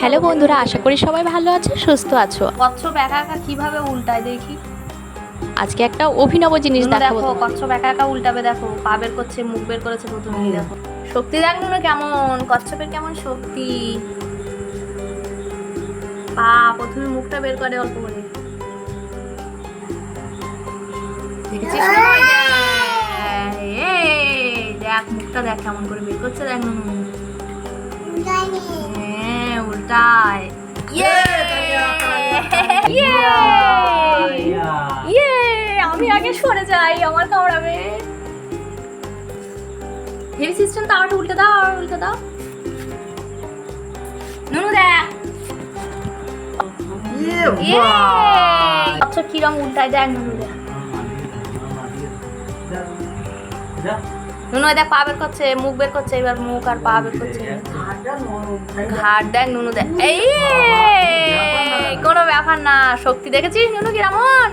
Hello বন্ধুরা আশা করি সবাই ভালো আছো সুস্থ আছো। কচ্ছপ একা একা কীভাবে উল্টায় দেখি? আজকে একটা অভিনব জিনিস দেখাবো। কচ্ছপ একা একা উল্টাবে দেখো পা বের করছে মুখ বের করেছে প্রথমেই দেখো। শক্তি দেখ না কেমন কচ্ছপের কেমন শক্তি। পা প্রথমে মুখটা বের করে অল্প করে। দেখেছিস দেখ মুখটা দেখ কেমন করে বের করছে দেখ উল্টায় ইয়ে ইয়ে ইয়ে আমি আগে সরে যাই আমার কামড়াবে হেভি সিস্টেম তাও উল্টে দাও আর উল্টে দাও। নুনু দেখ ইয়ে আচ্ছা কিরম উল্টায় দেখ নুনু দেখ নুনু দেখ পা বের করছে, মুখ বের করছে, এবার মুখ আর পা বের করছে। ঘাট দেখ, নুনু দেখ। এই কোনো ব্যাপার না, শক্তি দেখেছিস নুনু কিরমন